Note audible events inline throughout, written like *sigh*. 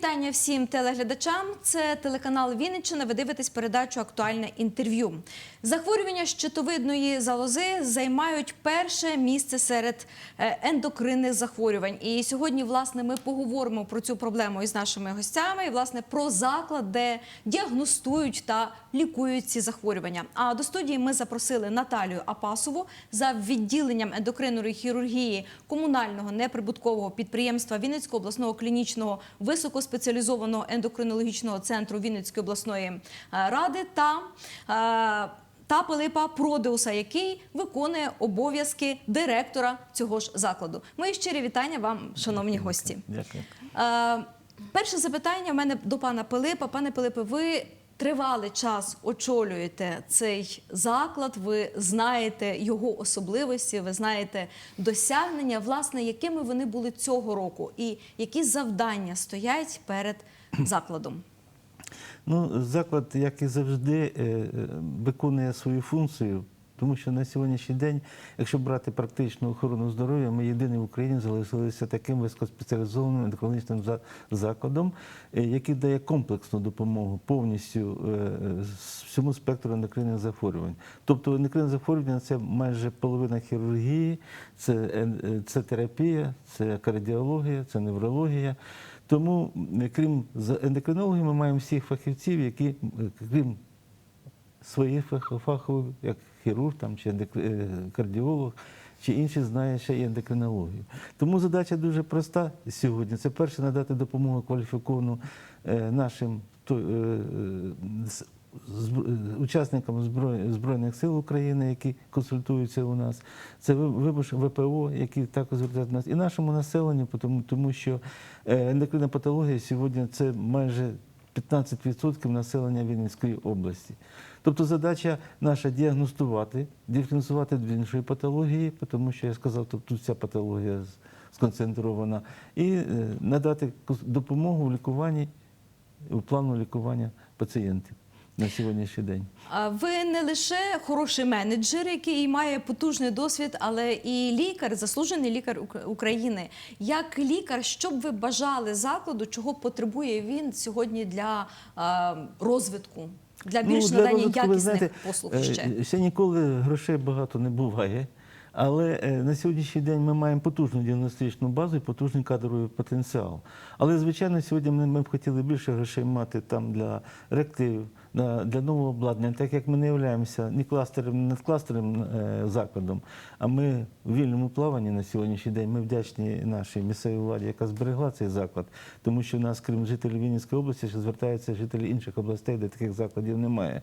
вітання всім телеглядачам. Це телеканал Вінниччина. Ви дивитесь передачу Актуальне інтерв'ю. Захворювання щитовидної залози займають перше місце серед е, ендокринних захворювань. І сьогодні, власне, ми поговоримо про цю проблему із нашими гостями і власне про заклад, де діагностують та лікують ці захворювання. А до студії ми запросили Наталію Апасову за відділенням ендокринної хірургії комунального неприбуткового підприємства Вінницького обласного клінічного високоспеціалізованого ендокринологічного центру Вінницької обласної е, ради та е, та Пилипа Продеуса, який виконує обов'язки директора цього ж закладу. Мої щирі вітання вам, шановні гості. Дякую. Е, перше запитання в мене до пана Пилипа. Пане Пилипе, ви тривалий час очолюєте цей заклад, ви знаєте його особливості, ви знаєте досягнення, власне, якими вони були цього року, і які завдання стоять перед *clears throat* закладом. Ну, заклад, як і завжди, е, е, виконує свою функцію, тому що на сьогоднішній день, якщо брати практичну охорону здоров'я, ми єдині в Україні залишилися таким високоспеціалізованим ендокринічним закладом, е, який дає комплексну допомогу повністю е, всьому спектру ендокринних захворювань. Тобто ендокринне захворювання це майже половина хірургії, це, е, це терапія, це кардіологія, це неврологія. Тому, крім ендокринологів, ми маємо всіх фахівців, які, крім своїх фах- фахових, як хірург там, чи е, кардіолог, чи інші знає ще і ендокринологію. Тому задача дуже проста сьогодні. Це перше надати допомогу кваліфіковану е, нашим е, учасникам Збройних сил України, які консультуються у нас. Це ви- вибуш ВПО, які також звертають нас, і нашому населенню, тому, що ендокринна патологія сьогодні це майже 15% населення Вінницької області. Тобто задача наша діагностувати, диференціювати від іншої патології, тому що я сказав, тут вся патологія сконцентрована, і е, надати допомогу в лікуванні, у плану лікування пацієнтів на сьогоднішній день. Ви не лише хороший менеджер, який має потужний досвід, але і лікар, заслужений лікар України. Як лікар, що б ви бажали закладу, чого потребує він сьогодні для розвитку, для більш Ну, надання розвитку, якісних знаєте, послуг е, ще? Ще ніколи грошей багато не буває. Але е, на сьогоднішній день ми маємо потужну діагностичну базу і потужний кадровий потенціал. Але, звичайно, сьогодні ми, б хотіли більше грошей мати там для реактивів, для нового обладнання, так як ми не являємося ні кластером, ні надкластерним е, закладом, а ми в вільному плаванні на сьогоднішній день. Ми вдячні нашій місцевій владі, яка зберегла цей заклад, тому що в нас, крім жителів Вінницької області, ще звертаються жителі інших областей, де таких закладів немає.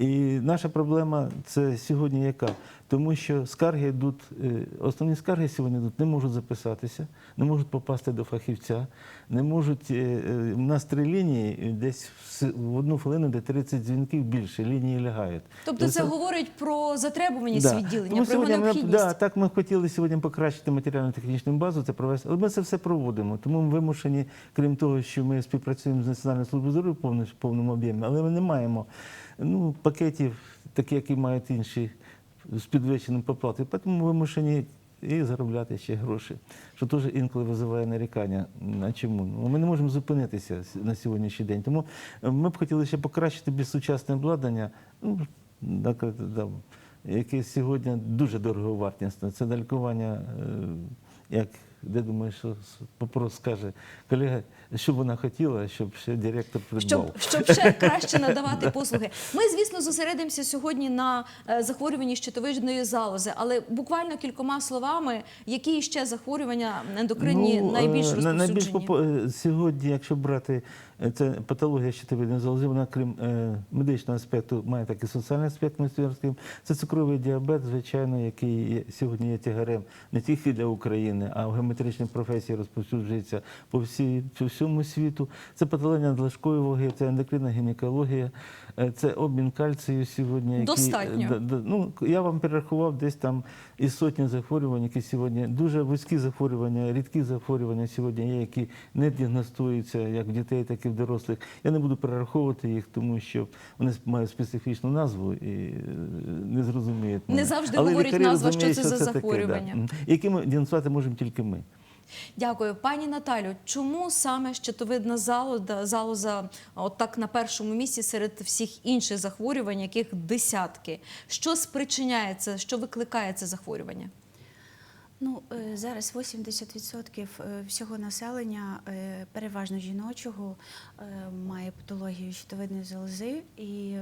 І наша проблема це сьогодні яка? Тому що скарги йдуть, е, основні скарги сьогодні йдуть, не можуть записатися, не можуть попасти до фахівця, не можуть. е, е, У нас три лінії, десь в одну хвилину, де 30 дзвінків більше, лінії лягають. Тобто І це говорить про затребуваність Да. відділення, Тому про його необхідність. Да, так ми хотіли сьогодні покращити матеріально-технічну базу, це провести. Але ми це все проводимо. Тому ми вимушені, крім того, що ми співпрацюємо з Національною службою здоров'я в повному об'ємі, але ми не маємо ну, пакетів, такі, які мають інші з підвищеним поплатою. Тому вимушені і заробляти ще гроші, що теж інколи визиває нарікання. А чому? Ну, Ми не можемо зупинитися на сьогоднішній день. Тому е, ми б хотіли ще покращити більш сучасне обладнання. Ну, яке сьогодні дуже дороговартісне. Це на лікування, е, як де думаю, що попрос скаже колега, що вона хотіла, щоб ще директор придбав. Щоб, щоб ще краще надавати *laughs* послуги. Ми, звісно, зосередимося сьогодні на е, захворюванні щитовидної залози, але буквально кількома словами, які ще захворювання ендокринні Ну, найбільш е, на- найбільш розповсюджені? попо- е, сьогодні, якщо брати це патологія щитовидної залози, вона крім е, медичного аспекту має такий соціальний аспект. Це цукровий діабет, звичайно, який є- сьогодні є тягарем не тільки для України, а в геометричній професії розповсюджується по всій по всьому світу. Це патологія надлишкової ваги, це ендокринна гінекологія, е, це обмін кальцію сьогодні. який- Достатньо. Да, да, ну, я вам перерахував десь там із сотні захворювань, які сьогодні дуже вузькі захворювання, рідкі захворювання сьогодні є, які не діагностуються як в дітей, так і в дорослих. Я не буду перераховувати їх, тому що вони мають специфічну назву і е, не зрозуміють. Не завжди Але говорить назва, що це за таке, да. захворювання. М. Які ми діагностувати можемо тільки ми. Дякую, пані Наталю. Чому саме щитовидна залоза, залоза от так на першому місці серед всіх інших захворювань, яких десятки? Що спричиняється, що викликає це захворювання? Ну, е, зараз 80% е, всього населення, е, переважно жіночого, має патологію щитовидної залози, і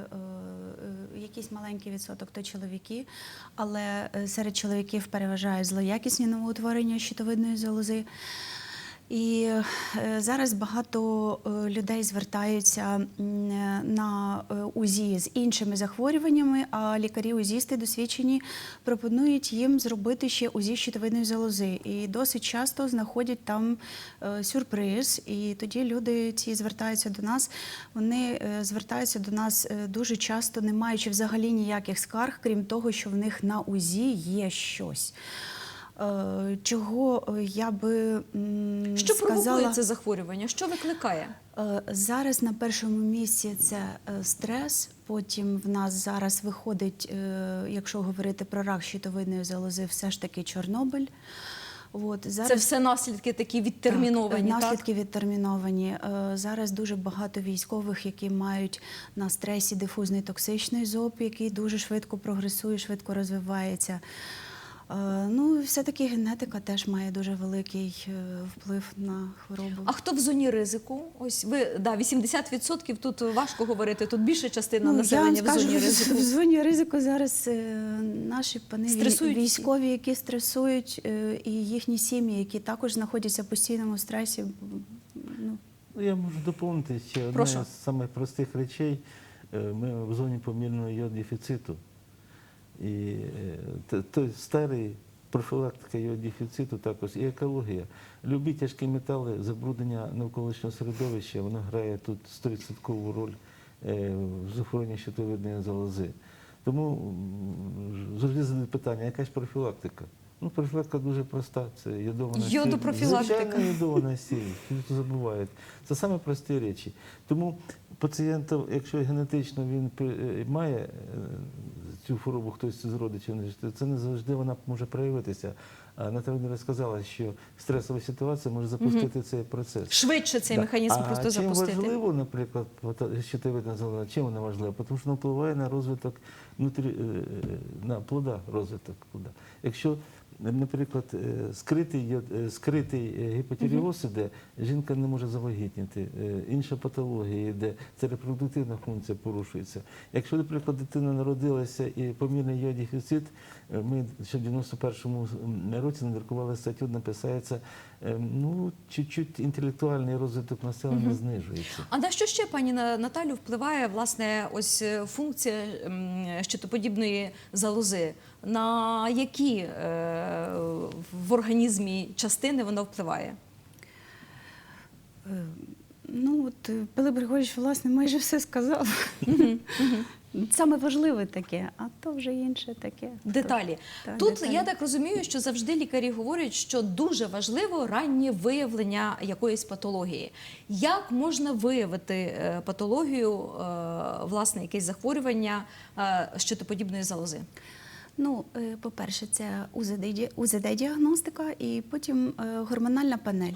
якийсь маленький відсоток то чоловіки, але серед чоловіків переважають злоякісні новоутворення щитовидної залози. І е, зараз багато е, людей звертаються е, на УЗІ з іншими захворюваннями, а лікарі-узісти досвідчені пропонують їм зробити ще УЗІ щитовидної залози. І досить часто знаходять там сюрприз. І тоді люди ці звертаються до нас. Вони звертаються до нас дуже часто, не маючи взагалі ніяких скарг, крім того, що в них на УЗІ є щось. Е, Чого е, я би Що сказала, провокує це захворювання? Що викликає? Е, Зараз на першому місці це стрес. Потім в нас зараз виходить, якщо говорити про рак щитовидної залози, все ж таки Чорнобиль. От, зараз Це все наслідки такі відтерміновані. так, Так, наслідки відтерміновані. Е, Зараз дуже багато військових, які мають на стресі дифузний токсичний зоб, який дуже швидко прогресує, швидко розвивається. Е, Ну, все-таки генетика теж має дуже великий е, вплив на хворобу. А хто в зоні ризику? Ось ви да, 80% тут важко говорити. Тут більша частина Ну, я населення вам в зоні ризику. В зоні ризику зараз е, наші пани Стресують військові, які стресують, і їхні сім'ї, які також знаходяться в постійному стресі. Ну, Ну, я можу доповнити ще одне з самих простих речей. Ми в зоні помірного йодефіциту. І е, той старий профілактика йодефіциту також і екологія. Любі тяжкі метали, забруднення навколишнього середовища, воно грає тут 100% роль е, в захворюванні щитовидної залози. Тому завжди задають питання, яка ж профілактика? Ну, профілактика дуже проста. Це йодована сіль. Йодопрофілактика. Йодована сіль. Люди забувають. Це саме прості речі. Тому пацієнта, якщо генетично він е, має цю хворобу, хтось з родичів, не жити, це не завжди вона може проявитися. А Наталя сказала, що стресова ситуація може запустити цей процес. Швидше цей Да. механізм а просто чим запустити. важливо, наприклад, що ти назвала, чим вона важлива? Тому що вона впливає на розвиток внутрі, е, е, на плода, розвиток плода. Якщо, наприклад, е, скритий, е, скритий е, гіпотіріоз іде, жінка не може завагітніти, інша патологія йде, це репродуктивна функція порушується. Якщо, наприклад, дитина народилася і помірний йодефіцит, е, ми ще в 91-му році надрукували статтю, написається, ну, чуть-чуть інтелектуальний розвиток населення знижується. А на що ще пані На- Наталю впливає власне ось функція щитоподібної залози? На які е, в організмі частини вона впливає? е, ну от е, Пилип Григорьович, власне, майже все сказав. Саме важливе таке, а то вже інше таке. Деталі. Так, Тут деталі. я так розумію, що завжди лікарі говорять, що дуже важливо раннє виявлення якоїсь патології. Як можна виявити патологію, власне, якесь захворювання щитоподібної залози? Ну, е, по-перше, це УЗД, УЗД-діагностика і потім е, гормональна панель.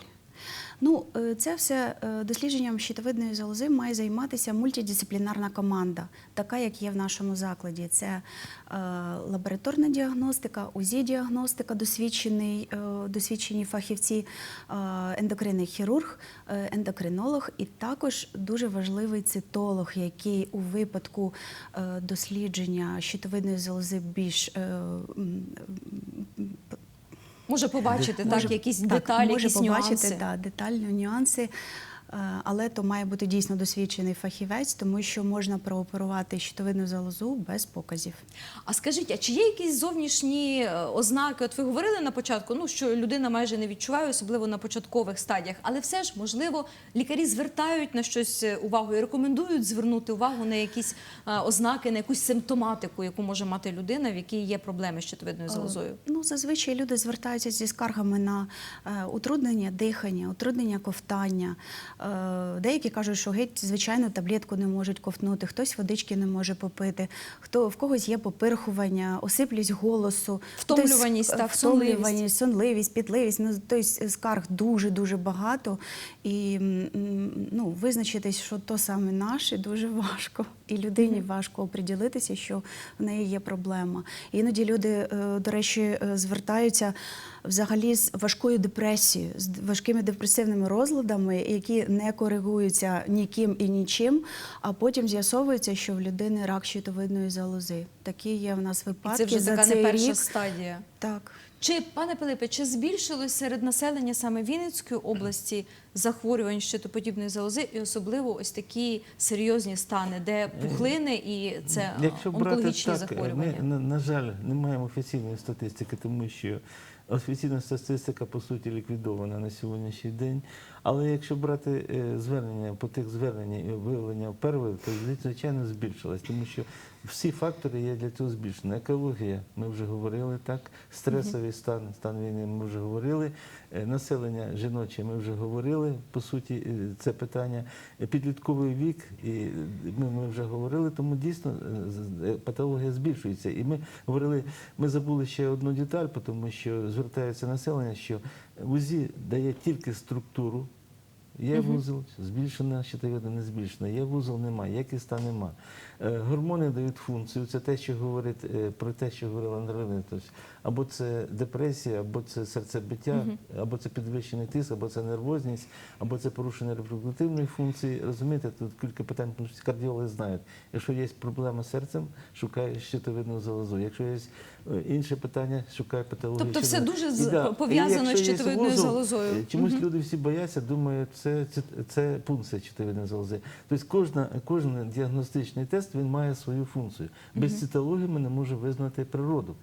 Ну, е, це все дослідженням щитовидної залози має займатися мультидисциплінарна команда, така як є в нашому закладі. Це е, лабораторна діагностика, УЗІ-діагностика, е, досвідчені фахівці, ендокринний хірург, ендокринолог і також дуже важливий цитолог, який у випадку дослідження щитовидної залози більш Може побачити так, якісь деталі, може якісь побачити нюанси. Да, детальні нюанси. Е, Але то має бути дійсно досвідчений фахівець, тому що можна прооперувати щитовидну залозу без показів. А скажіть, а чи є якісь зовнішні е, ознаки? От ви говорили на початку, ну що людина майже не відчуває, особливо на початкових стадіях, але все ж можливо лікарі звертають на щось е, увагу і рекомендують звернути увагу на якісь ознаки, на якусь симптоматику, яку може мати людина, в якій є проблеми з щитовидною залозою. Ну, зазвичай люди звертаються зі скаргами на утруднення дихання, утруднення ковтання, Деякі кажуть, що геть звичайно таблетку не можуть ковтнути, хтось водички не може попити, хто в когось є попирхування, осиплість голосу, Втомлюваність, хтось, е, так, сонливість. втомлюваність, сонливість, пітливість. Ну тобто скарг дуже дуже багато. І ну, визначитись, що то саме наше, дуже важко. І людині важко оприділитися, що в неї є проблема. Іноді люди, е, до речі, е, звертаються взагалі з важкою депресією, з важкими депресивними розладами, які не коригуються ніким і нічим. А потім з'ясовується, що в людини рак щитовидної залози. Такі є в нас випадки. І це вже за така не перша рік. стадія. Так. Чи, пане Пилипе, чи збільшилось серед населення саме Вінницької області захворювань щитоподібної залози, і особливо ось такі серйозні стани, де пухлини і це Якщо брати так, захворювання? ми, на, на жаль, не маємо офіційної статистики, тому що офіційна статистика, по суті, ліквідована на сьогоднішній день. Але якщо брати е, звернення по тих звернення і виявлення первих, то звичайно збільшилось, тому що всі фактори є для цього збільшені. Екологія, ми вже говорили так, стресовий стан, стан війни, ми вже говорили. Е, Населення жіноче, ми вже говорили, по суті, е, це питання. Е, Підлітковий вік, і е, ми, ми вже говорили, тому дійсно е, е, патологія збільшується. І ми говорили, ми забули ще одну деталь, тому що звертається населення, що УЗІ дає тільки структуру. Є вузол, збільшена щитовидна, не збільшена, є вузол, немає, є киста, нема. Е, Гормони дають функцію. Це те, що говорить е, про те, що говорила Андрій Леонідович. Або це депресія, або це серцебиття, або це підвищений тиск, або це нервозність, або це порушення репродуктивної функції. Розумієте, тут кілька питань, тому що кардіологи знають. Якщо є проблема з серцем, шукає щитовидну залозу. Якщо є е, інше питання, шукає патологію. Тобто все дуже з- да, пов'язано з щитовидною залозою. Чомусь люди всі бояться, думають, це, це, це пункція щитовидної залози. Тобто кожна, кожен діагностичний тест він має свою функцію. Без цитології ми не можемо визнати природу.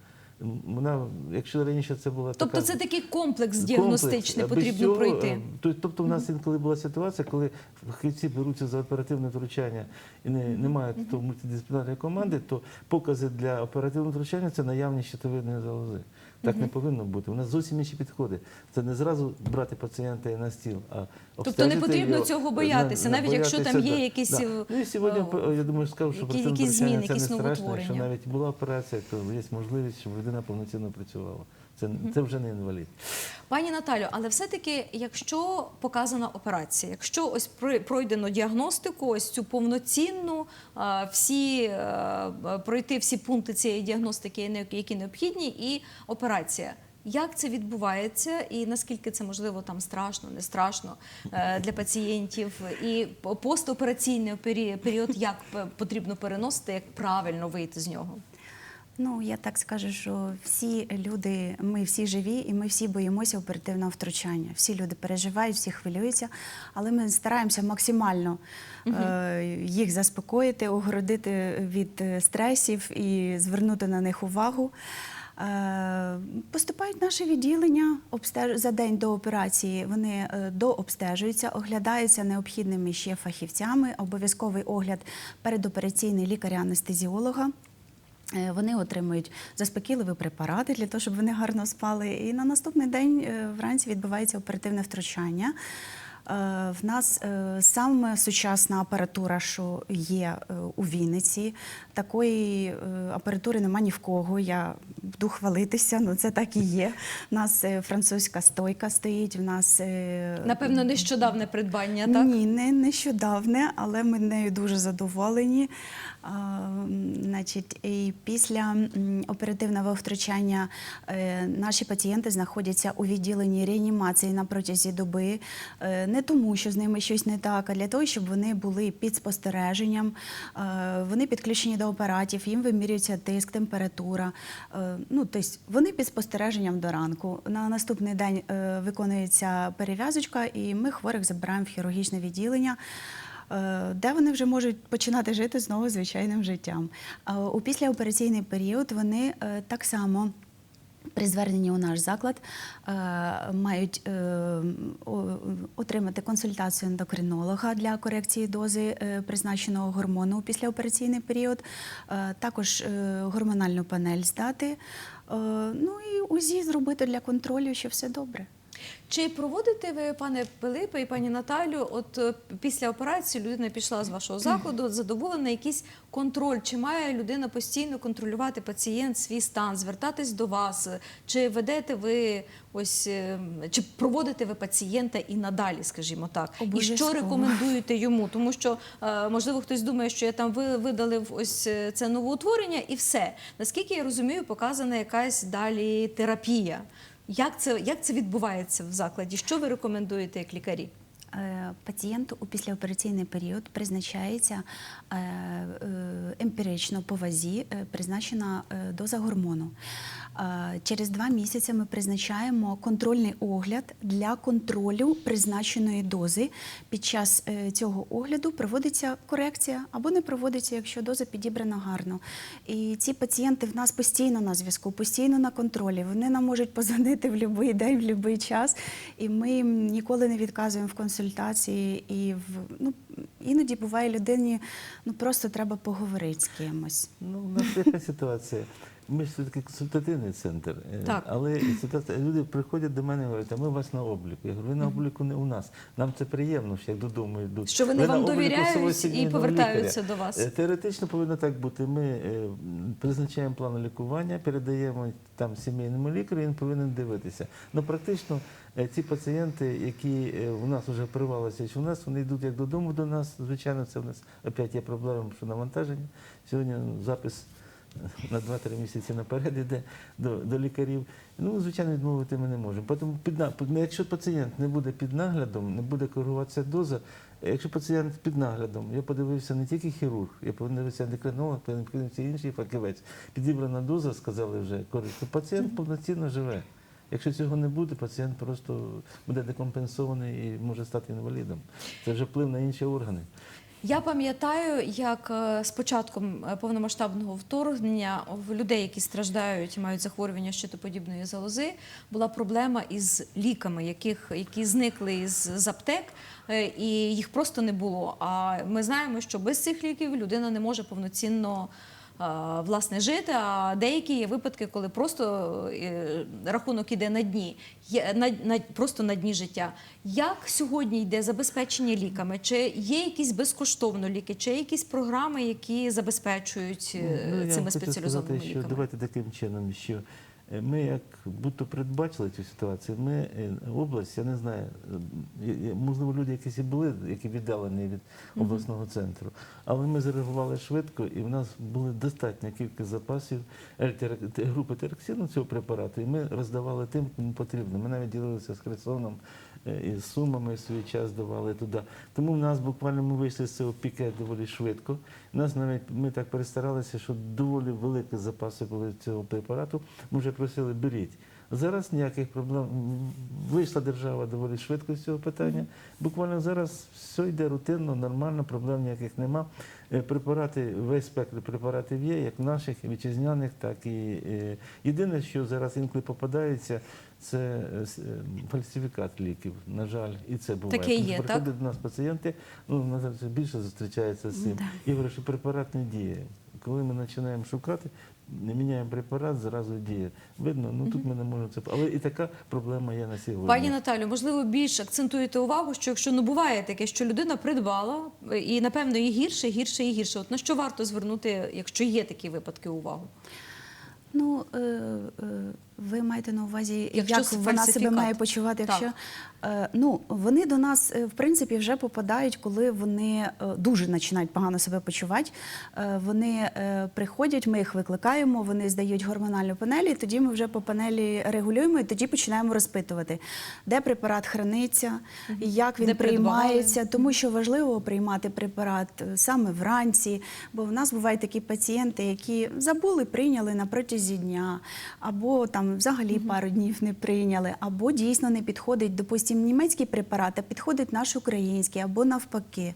Вона, якщо раніше це була Тобто така це такий комплекс діагностичний комплекс. потрібно цього, пройти. е, Тобто в нас інколи була ситуація, коли фахівці беруться за оперативне втручання і не, не мають того мультидисциплінарної команди, то покази для оперативного втручання це наявність щитовидної залози. Так не повинно бути. У нас зовсім інші підходи. Це не зразу брати пацієнта на стіл, а Тобто не потрібно його, цього боятися, навіть якщо там боятися, є да. якісь, Да. е, Ну і сьогодні, е, я думаю, скажу, що які- якісь зміни, це не якісь страшно, якщо навіть була операція, то є можливість, щоб людина повноцінно працювала. Це, це вже не інвалід. Пані Наталю, але все-таки, якщо показана операція, якщо ось пройдено діагностику, ось цю повноцінну, всі е, е, пройти всі пункти цієї діагностики, які необхідні, і операція. Як це відбувається, і наскільки це можливо там страшно, не страшно е, для пацієнтів? І по- постопераційний пері- період, як потрібно переносити, як правильно вийти з нього? Ну, я так скажу, що всі люди, ми всі живі, і ми всі боїмося оперативного втручання. Всі люди переживають, всі хвилюються, але ми стараємося максимально е, їх заспокоїти, огородити від е, стресів і звернути на них увагу. Е, Поступають наші відділення обстеж... за день до операції. Вони е, дообстежуються, оглядаються необхідними ще фахівцями. Обов'язковий огляд передопераційний лікаря-анестезіолога. Е, Вони отримують заспокійливі препарати для того, щоб вони гарно спали. І на наступний день е, вранці відбувається оперативне втручання. Е, В нас саме сучасна апаратура, що є у Вінниці. Такої апаратури нема ні в кого. Я буду хвалитися, ну це так і є. У нас французька стойка стоїть. В нас Напевно, нещодавне придбання, так? ні, не нещодавне, але ми нею дуже задоволені. Значить, і після оперативного втручання е, наші пацієнти знаходяться у відділенні реанімації на протязі доби. Е, Не тому, що з ними щось не так, а для того, щоб вони були під спостереженням, е, вони підключені до апаратів, їм вимірюється тиск, температура. Ну, тобто вони під спостереженням до ранку. На наступний день виконується перев'язочка, і ми хворих забираємо в хірургічне відділення. Е, Де вони вже можуть починати жити знову звичайним життям. У післяопераційний період вони е, так само при зверненні у наш заклад е, мають е, отримати консультацію ендокринолога для корекції дози е, призначеного гормону у післяопераційний період, е, також е, гормональну панель здати, е, ну і УЗІ зробити для контролю, що все добре. Чи проводите ви, пане Пилипе і пані Наталю, от е, після операції людина пішла з вашого закладу, задоволена якийсь контроль? Чи має людина постійно контролювати пацієнт свій стан, звертатись до вас? Чи ведете ви ось е, чи проводите ви пацієнта і надалі, скажімо так? І що рекомендуєте йому? Тому що е, можливо хтось думає, що я там ви- видалив ось це новоутворення і все. Наскільки я розумію, показана якась далі терапія. Як це, як це відбувається в закладі? Що ви рекомендуєте як лікарі? Е, Пацієнту у післяопераційний період призначається е, е, емпірично по вазі призначена доза гормону. Через два місяці ми призначаємо контрольний огляд для контролю призначеної дози. Під час цього огляду проводиться корекція або не проводиться, якщо доза підібрана гарно. І ці пацієнти в нас постійно на зв'язку, постійно на контролі. Вони нам можуть позвонити в будь-який день, в будь-який час. І ми їм ніколи не відказуємо в консультації. І в ну іноді буває людині, ну просто треба поговорити з кимось. Ну, у нас яка ситуація. Ми ж все-таки консультативний центр. е, Так. Але ситуація, люди приходять до мене і говорять, а ми у вас на обліку. Я говорю, ви на обліку не у нас. Нам це приємно, що як додому йдуть. Що вони Ви вам довіряють і повертаються до вас. Е, Теоретично повинно так бути. Ми е, призначаємо план лікування, передаємо там сімейному лікарю, він повинен дивитися. Ну практично ці пацієнти, які у нас вже оперувалися, чи у нас вони йдуть як додому до нас. Звичайно, це в нас опять є проблема, що навантаження. Сьогодні ну, запис *laughs* на 2-3 місяці наперед йде до, до лікарів. Ну, звичайно, відмовити ми не можемо. Тому ну, якщо пацієнт не буде під наглядом, не буде коригуватися доза, якщо пацієнт під наглядом, я подивився не тільки хірург, я подивився ендокринолог, подивився інший фахівець. Підібрана доза, сказали вже корисно. Пацієнт повноцінно живе. Якщо цього не буде, пацієнт просто буде декомпенсований і може стати інвалідом. Це вже вплив на інші органи. Я пам'ятаю, як е, з початком е, повномасштабного вторгнення в людей, які страждають і мають захворювання щитоподібної залози, була проблема із ліками, яких які зникли з аптек, е, і їх просто не було. А ми знаємо, що без цих ліків людина не може повноцінно. Е, Власне, жити, а деякі є випадки, коли просто е, рахунок іде на дні, на, просто на дні життя. Як сьогодні йде забезпечення ліками? Чи є якісь безкоштовно ліки, чи є якісь програми, які забезпечують е, Ну, цими спеціалізованими сказати, що ліками? давайте таким чином, що е, ми як будто передбачили цю ситуацію. Ми е, область, я не знаю, е, е, можливо, люди якісь і були, які віддалені від обласного центру, але ми зареагували швидко, і в нас була достатня кількість запасів групи терексіну цього препарату, і ми роздавали тим, кому потрібно. Ми навіть ділилися з Херсоном. І з сумами свій час давали туди. Тому в нас буквально ми вийшли з цього піке доволі швидко. Нас навіть ми так перестаралися, що доволі великі запаси були цього препарату. Ми вже просили беріть. Зараз ніяких проблем. Вийшла держава доволі швидко з цього питання. Буквально зараз все йде рутинно, нормально, проблем ніяких нема. Е, Препарати, весь спектр препаратів є, як наших вітчизняних, так і е, єдине, що зараз інколи попадається, це е, фальсифікат ліків. На жаль, і це буває. Таке є, що так? до нас пацієнти, ну на жаль, більше зустрічається з цим. Да. Я говорю, що препарат не діє. Коли ми починаємо шукати, не міняємо препарат, зразу діє. Видно, ну тут ми не можемо це. Але і така проблема є на сьогодні. Пані Наталю, можливо, більш акцентуєте увагу, що якщо ну буває таке, що людина придбала, і напевно і гірше, гірше і гірше. От на що варто звернути, якщо є такі випадки, увагу? Ну, е, е, ви маєте на увазі, Якщо як вона себе має почувати, якщо е, ну вони до нас е, в принципі вже попадають, коли вони е, дуже починають погано себе почувати. Вони приходять, ми їх викликаємо, вони здають гормональну панель, і тоді ми вже по панелі регулюємо, і тоді починаємо розпитувати, де препарат храниться, як він Де придбали. приймається, тому що важливо приймати препарат саме вранці, бо в нас бувають такі пацієнти, які забули, прийняли на протязі дня, або там взагалі пару днів не прийняли, або дійсно не підходить, допустимо, німецький препарат, а підходить наш український, або навпаки.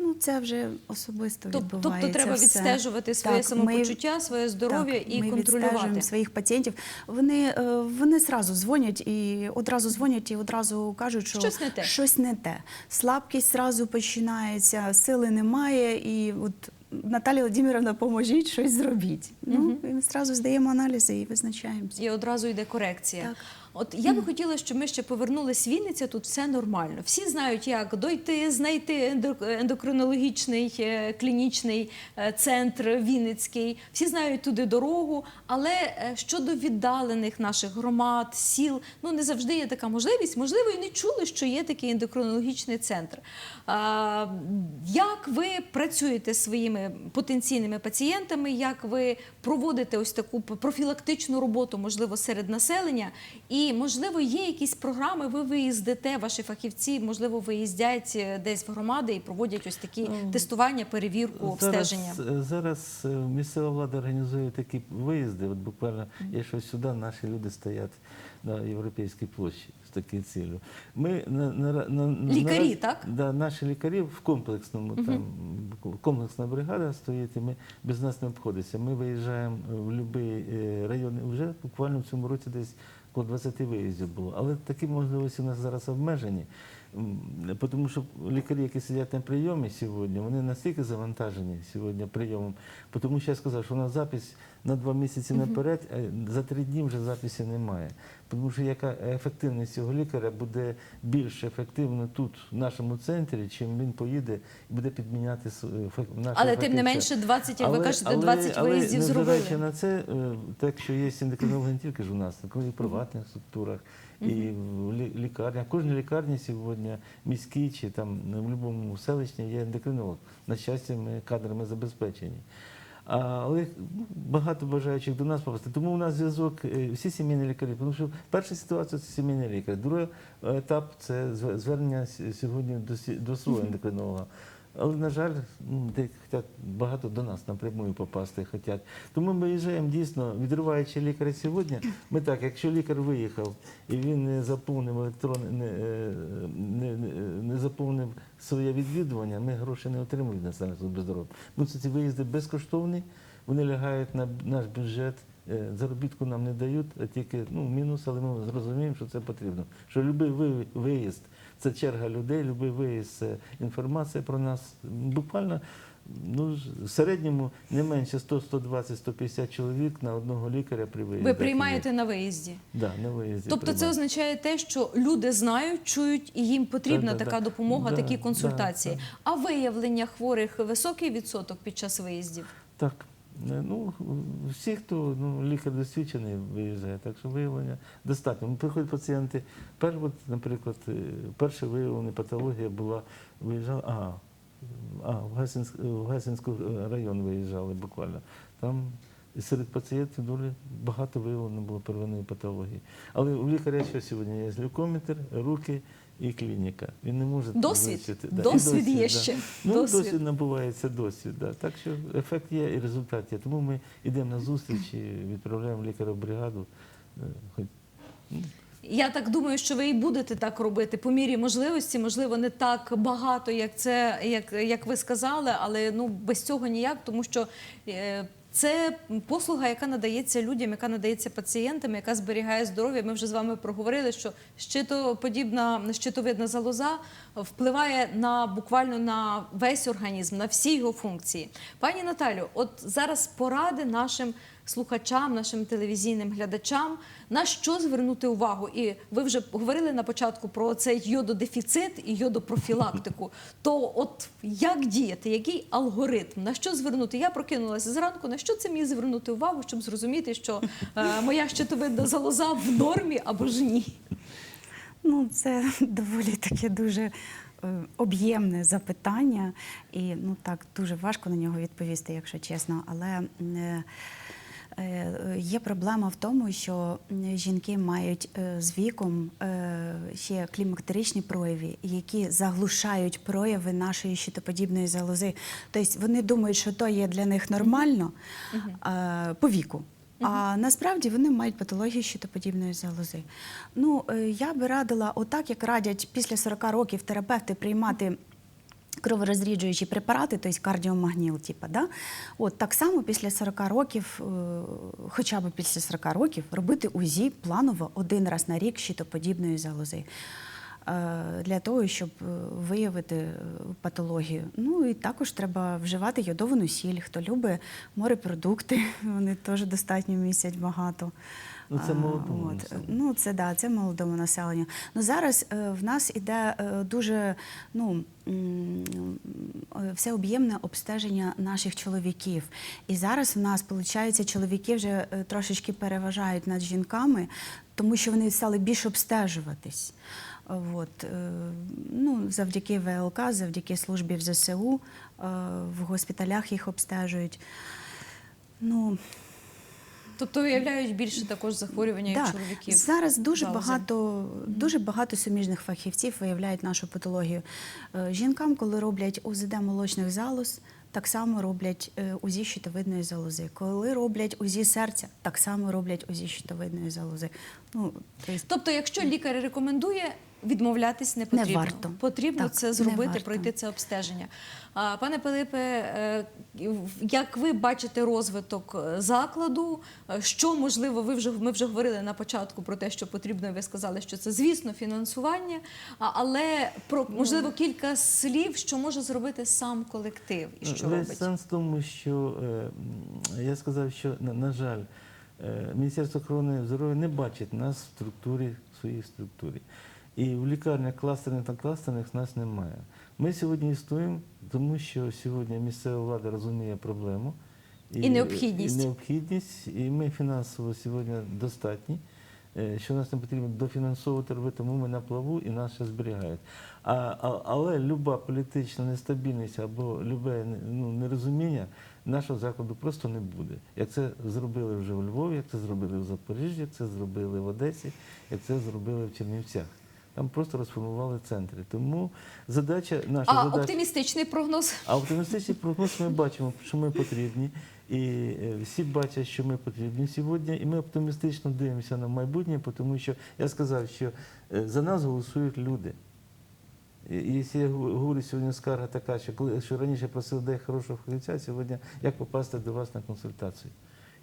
Ну, це вже особисто Тоб- відбувається. тобто треба все. відстежувати своє Так, самопочуття, своє здоров'я і ми контролювати. відстежуємо своїх пацієнтів. Вони, е, вони зразу дзвонять і одразу дзвонять і одразу кажуть, що Щось не те. щось не те. Слабкість зразу починається, сили немає, і от Наталія Владимировна, поможіть, щось зробіть. Ну, і ми зразу здаємо аналізи і визначаємося. І одразу йде корекція. Так. От я би хотіла, щоб ми ще повернулись в Вінниця, тут все нормально. Всі знають, як дойти, знайти ендо- ендокринологічний е, клінічний е, центр Вінницький. Всі знають туди дорогу. Але е, щодо віддалених наших громад, сіл, ну не завжди є така можливість. Можливо, і не чули, що є такий ендокринологічний центр. Як ви працюєте зі своїми потенційними пацієнтами? Як ви проводите ось таку профілактичну роботу, можливо, серед населення? І можливо, є якісь програми, ви виїздите, ваші фахівці, можливо, виїздять е, десь в громади і проводять ось такі тестування, перевірку, обстеження. Зараз, зараз е, місцева влада організує такі виїзди. От буквально, якщо сюди наші люди стоять на європейській площі з такою цілею. Ми на, на, на, на- Лікарі, наразі- так? Да, наші лікарі в комплексному там комплексна бригада стоїть, і ми без нас не обходиться. Ми виїжджаємо в будь-який район. Вже буквально в цьому році десь коло 20 виїздів було. Але такі можливості у нас зараз обмежені. Тому що лікарі, які сидять на прийомі сьогодні, вони настільки завантажені сьогодні прийомом. Тому що я сказав, що у нас запись на два місяці наперед, а за три дні вже записі немає. Тому що яка ефективність цього лікаря буде більш ефективно тут, в нашому центрі, чим він поїде і буде підміняти фах- нашого Але тим не менше, 20, як ви кажете, 20 але, виїздів незважаючи зробили. на це, е, так що є ендокринологи не тільки ж у нас, так і в приватних структурах, і в лікарнях. В кожній лікарні сьогодні міській чи там в будь-якому селищні є ендокринолог. На щастя, ми кадрами забезпечені. Але багато бажаючих до нас попасти. Тому у нас зв'язок е, всі сімейні лікарі. Тому що перша ситуація це сімейний лікар. Другий етап це звернення сьогодні до свого ендокринолога. Але, на жаль, ну, де хочуть багато до нас напрямую попасти хочуть. Тому ми виїжджаємо дійсно, відриваючи лікаря сьогодні. Ми так, якщо лікар виїхав і він не заповнив електрон, не, е, не, не, не заповнив своє відвідування, ми гроші не отримуємо на зараз без здоров'я. Ну, це ці виїзди безкоштовні, вони лягають на наш бюджет. Е, Заробітку нам не дають, а тільки ну, мінус, але ми зрозуміємо, що це потрібно. Що будь-який виїзд це черга людей, будь-який виїзд це інформація про нас. Буквально ну, в середньому не менше 100, 120, 150 чоловік на одного лікаря при виїзді. Ви приймаєте на виїзді. Да, на виїзді. Тобто це означає те, що люди знають, чують і їм потрібна Да, да, така да. допомога, Да, такі да, консультації. да. А виявлення хворих високий відсоток під час виїздів? Так. Е, Ну, всі, хто ну, лікар досвідчений, виїжджає, так що виявлення достатньо. Ну, Приходять пацієнти. Пер, наприклад, е, перша виявлена патологія була, виїжджала, ага, а, в, Гасінськ, в Гасінську район виїжджали буквально. Там серед пацієнтів дуже багато виявлено було первинної патології. Але у лікаря що сьогодні є? Глюкометр, руки і клініка. Він не може Досвід. вивчити. Да, і Досвід є да. ще. Ну, Досвід. досвід. набувається досвід. Да. Так що ефект є і результат є. Тому ми йдемо на зустріч і відправляємо лікаря в бригаду. Е, хоч- Я так думаю, що ви і будете так робити по мірі можливості. Можливо, не так багато, як це, як, як ви сказали, але ну без цього ніяк, тому що. е, Це послуга, яка надається людям, яка надається пацієнтам, яка зберігає здоров'я. Ми вже з вами проговорили, що щитоподібна щитовидна залоза впливає на буквально на весь організм, на всі його функції. Пані Наталю, от зараз поради нашим слухачам, нашим телевізійним глядачам, на що звернути увагу? І ви вже говорили на початку про цей йододефіцит і йодопрофілактику. *laughs* То от як діяти, який алгоритм, на що звернути? Я прокинулася зранку, на що це мені звернути увагу, щоб зрозуміти, що е, моя щитовидна залоза в нормі або ж ні? Ну, це *laughs* доволі таке дуже е, об'ємне запитання, і ну так дуже важко на нього відповісти, якщо чесно. Але е, є проблема в тому, що жінки мають е, з віком е, ще клімактеричні прояви, які заглушають прояви нашої щитоподібної залози. Тобто вони думають, що то є для них нормально е, по віку. А насправді вони мають патологію щитоподібної залози. Ну, е, я би радила, отак як радять після 40 років терапевти приймати кроворозріджуючі препарати, тобто кардіомагніл, типа, да? От так само після 40 років, е, хоча б після 40 років, робити УЗІ планово один раз на рік щитоподібної залози. Е, для того, щоб е, виявити е, патологію. Ну і також треба вживати йодовану сіль. Хто любить морепродукти, *laughs* вони теж достатньо містять багато. Ну, це молодому от. Ну, це да, це молодому населенню. Ну зараз е, в нас іде е, дуже ну. Всеоб'ємне обстеження наших чоловіків. І зараз в нас, виходить, чоловіки вже трошечки переважають над жінками, тому що вони стали більше обстежуватись. От, е, ну, завдяки ВЛК, завдяки службі в ЗСУ, е, в госпіталях їх обстежують. Ну, Тобто виявляють більше також захворювання Да. чоловіків. Зараз дуже багато, дуже багато суміжних фахівців виявляють нашу патологію. Е, Жінкам, коли роблять УЗД молочних залоз, так само роблять е, УЗІ щитовидної залози. Коли роблять УЗІ серця, так само роблять УЗІ щитовидної залози. Ну, Тобто, якщо лікар рекомендує, відмовлятись не потрібно. варто. Потрібно Так, це зробити, варто. пройти це обстеження. Пане Пилипе, е, як ви бачите розвиток е, закладу? Е, Що можливо, ви вже ми вже говорили на початку про те, що потрібно. Ви сказали, що це звісно фінансування, але про можливо кілька слів, що може зробити сам колектив і що Весь робить. сенс в тому, що я сказав, що на, на жаль, Міністерство охорони здоров'я не бачить нас в структурі, в своїй структурі. І в лікарнях кластерних та кластерних нас немає. Ми сьогодні існуємо, тому що сьогодні місцева влада розуміє проблему І необхідність. І необхідність, і ми фінансово сьогодні достатні. е, Що нас не потрібно дофінансовувати робити, тому ми на плаву і нас ще зберігають. А, а, але люба політична нестабільність або любе ну, нерозуміння нашого закладу просто не буде. Як це зробили вже у Львові, як це зробили в Запоріжжі, як це зробили в Одесі, як це зробили в Чернівцях. Там просто розформували центри. Тому задача наша А задача. оптимістичний прогноз. А оптимістичний прогноз ми бачимо, що ми потрібні, і е, всі бачать, що ми потрібні сьогодні. І ми оптимістично дивимося на майбутнє, тому що я сказав, що е, за нас голосують люди. І і якщо я говорю сьогодні скарга така, що коли що раніше просив де хорошого фахівця, сьогодні як попасти до вас на консультацію.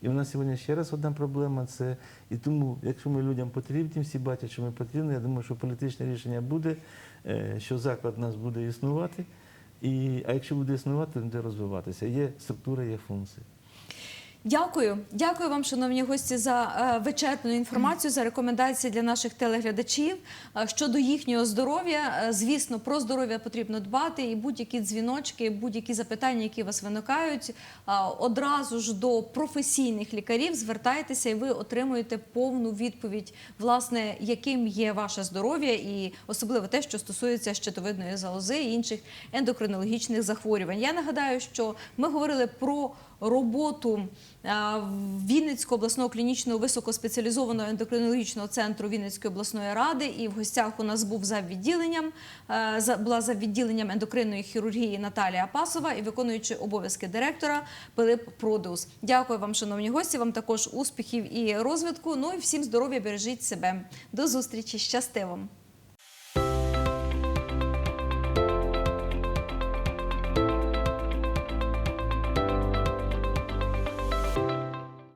І в нас сьогодні ще раз одна проблема це і тому, якщо ми людям потрібні, всі бачать, що ми потрібні. Я думаю, що політичне рішення буде, е, що заклад у нас буде існувати. І, а якщо буде існувати, то буде розвиватися. Є структура, є функції. Дякую, дякую вам, шановні гості, за е, вичерпну інформацію, за рекомендації для наших телеглядачів Е, щодо їхнього здоров'я. Е, Звісно, про здоров'я потрібно дбати, і будь-які дзвіночки, будь-які запитання, які вас виникають, одразу ж до професійних лікарів звертайтеся, і ви отримуєте повну відповідь, власне, яким є ваше здоров'я, і особливо те, що стосується щитовидної залози і інших ендокринологічних захворювань. Я нагадаю, що ми говорили про роботу е, Вінницького обласного клінічного високоспеціалізованого ендокринологічного центру Вінницької обласної ради. І в гостях у нас був за відділенням, е, була за відділенням ендокринної хірургії Наталія Пасова і виконуючи обов'язки директора Пилип Продеус. Дякую вам, шановні гості. Вам також успіхів і розвитку. Ну і всім здоров'я, бережіть себе. До зустрічі, щасти вам!